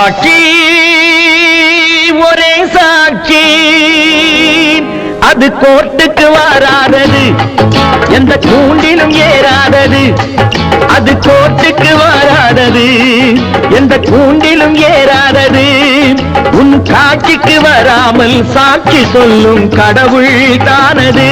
சாட்சி ஒரே சாட்சி அது கோர்ட்டுக்கு வராதது எந்த கூண்டிலும் ஏறாதது. அது கோர்ட்டுக்கு வராதது எந்த கூண்டிலும் ஏறாதது. உன் காட்சிக்கு வராமல் சாட்சி சொல்லும் கடவுள் தானது.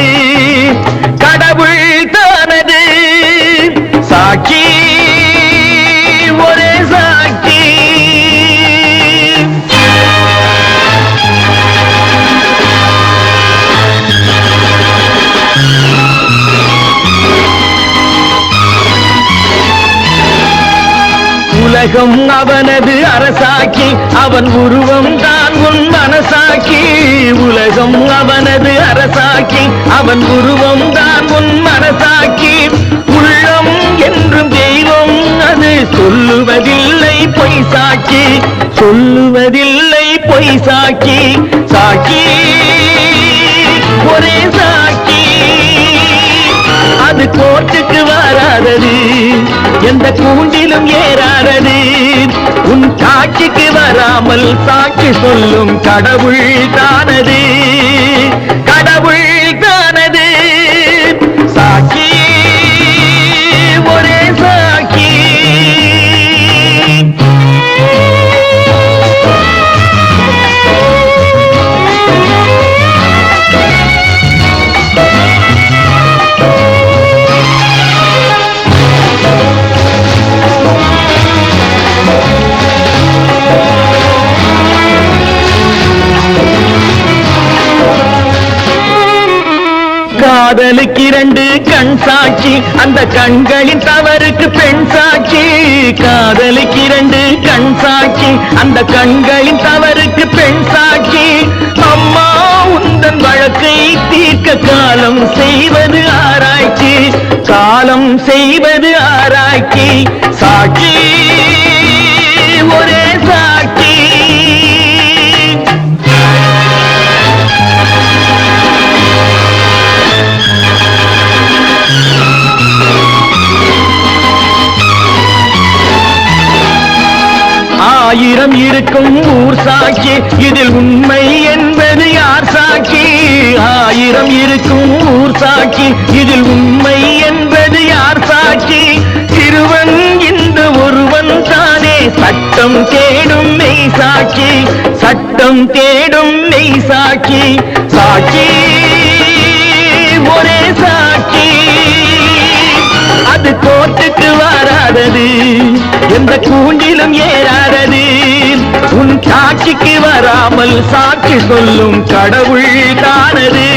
உலகம் அவனது அரசாக்கி. அவன் உருவம் தான் உன் மனசாக்கி. உலகம் அவனது அரசாக்கி. அவன் உருவம் தான் உன் மனசாக்கி. உள்ளம் என்றும் தெய்வம் அது சொல்லுவதில்லை பொய் சாக்கி. சொல்லுவதில்லை பொய் சாக்கி. சாக்கி. ஒரே சாக்கி. அது கோர்ட்டுக்கு வராதது. எந்த கூண்டி சாட்சிக்கு வராமல் சாட்சி சொல்லும் கடவுள் தானது. கடவுள் காதலுக்கு இரண்டு கண் சாட்சி. அந்த கண்களின் தவறுக்கு பெண் சாட்சி. காதலுக்கு இரண்டு கண் சாட்சி. அந்த கண்களின் தவறுக்கு பெண் சாட்சி. அம்மா உந்தன் வழக்கை தீர்க்க காலம் செய்வது ஆராய்ச்சி. காலம் செய்வது ஆராய்ச்சி. சாட்சி. ஆயிரம் இருக்கும் ஊர் சாட்சி இதில் உண்மை என்பது யார் சாட்சி ஆயிரம் இருக்கும் ஊர் சாட்சி இதில் உண்மை என்பது யார் சாட்சி சிறுவன் இந்த ஒருவன் தானே. சட்டம் தேடும் மெய் சாட்சி சட்டம் தேடும் மெய் சாட்சி சாட்சி ஒரே சாட்சி அது கோட்டுக்கு வராதது. எந்த கூண்டிலும் ஏறாதது. உன் சாட்சிக்கு வராமல் சாட்சி சொல்லும் கடவுள் தானது.